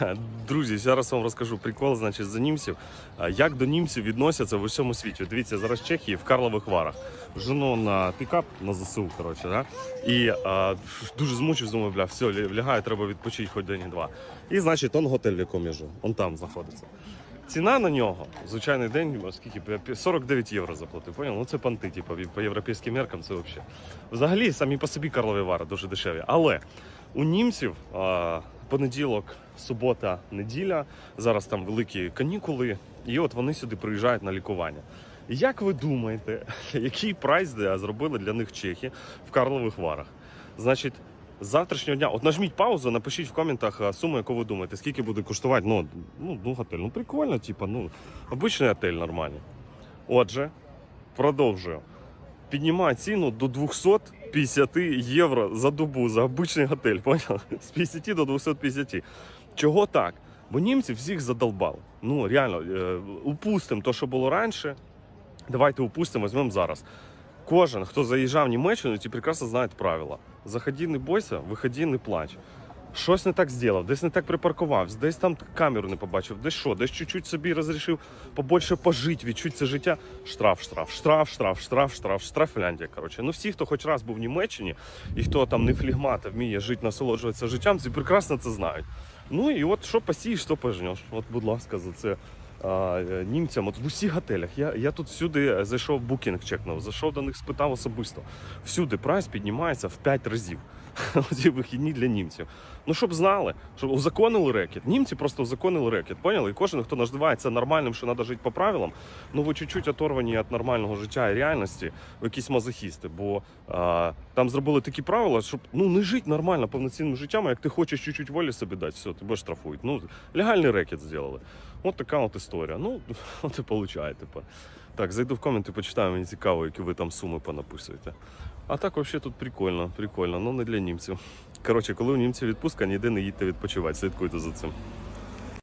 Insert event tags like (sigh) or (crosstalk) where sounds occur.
(laughs) Друзі, зараз вам розкажу прикол, значить, за німців. Як до німців відносяться в усьому світі. Дивіться, зараз Чехії в Карлових Варах. Жену на пікап на ЗСУ, коротше, да? і а, дуже змучив, думаю, бля, все, лягаю, треба відпочити хоч день-два. І, значить, он готель, в якому я живу, он там знаходиться. Ціна на нього, звичайний день, скільки 49 євро заплатив. Поняв? Ну це панти, типу, по європейським меркам це взагалі. Взагалі, самі по собі Карлові Вари дуже дешеві. Але у німців а, понеділок, субота, неділя, зараз там великі канікули, і от вони сюди приїжджають на лікування. Як ви думаєте, (laughs) який прайс зробили для них чехи в Карлових Варах? Значить, з завтрашнього дня, от нажміть паузу, напишіть в коментах суму, яку ви думаєте, скільки буде коштувати. Ну, ну, ну готель. Ну прикольно, типа, ну, обичний готель нормальний. Отже, продовжую. Піднімаю ціну до 250 євро за добу за обичний готель. (laughs) Понял? З 50 до 250. Чого так? Бо німці всіх задолбали. Ну, реально, е, упустимо те, що було раніше. Давайте упустимо, візьмемо зараз. Кожен, хто заїжджав в Німеччину, ті прекрасно знають правила. Заходи, не бойся, виходи, не плач. Щось не так зробив, десь не так припаркувався, десь там камеру не побачив, десь що, десь чуть-чуть собі розрішив побольше пожити, відчути це життя. Штраф, штраф, штраф, штраф, штраф, штраф, штраф Фінляндія. Коротше, ну всі, хто хоч раз був в Німеччині і хто там не флігмат, а вміє жити, насолоджуватися життям, ці прекрасно це знають. Ну і от що посієш, що пожнеш. От, будь ласка, за це е, німцям. От в усіх готелях. Я, я тут всюди зайшов букінг, чекнув, зайшов до них, спитав особисто. Всюди прайс піднімається в 5 разів. (laughs) Ці вихідні для німців. Ну, щоб знали, щоб узаконили рекет. Німці просто узаконили рекет. Поняли? І кожен, хто називається нормальним, що треба жити по правилам, ну ви чуть-чуть оторвані від нормального життя і реальності, якісь мазохісти. Бо а, там зробили такі правила, щоб ну не жити нормально повноцінним життям, а як ти хочеш чуть-чуть волі собі дати, все, тебе штрафують. Ну, легальний рекет зробили. От така от історія. Ну, (laughs) от і получає тепер. Так, зайду в коменти, почитаю, мені цікаво, які ви там суми понаписуєте. А так взагалі тут прикольно, прикольно, ну не для німців. Коротше, коли у німців відпустка, ніде не їдьте відпочивати, слідкуйте за цим.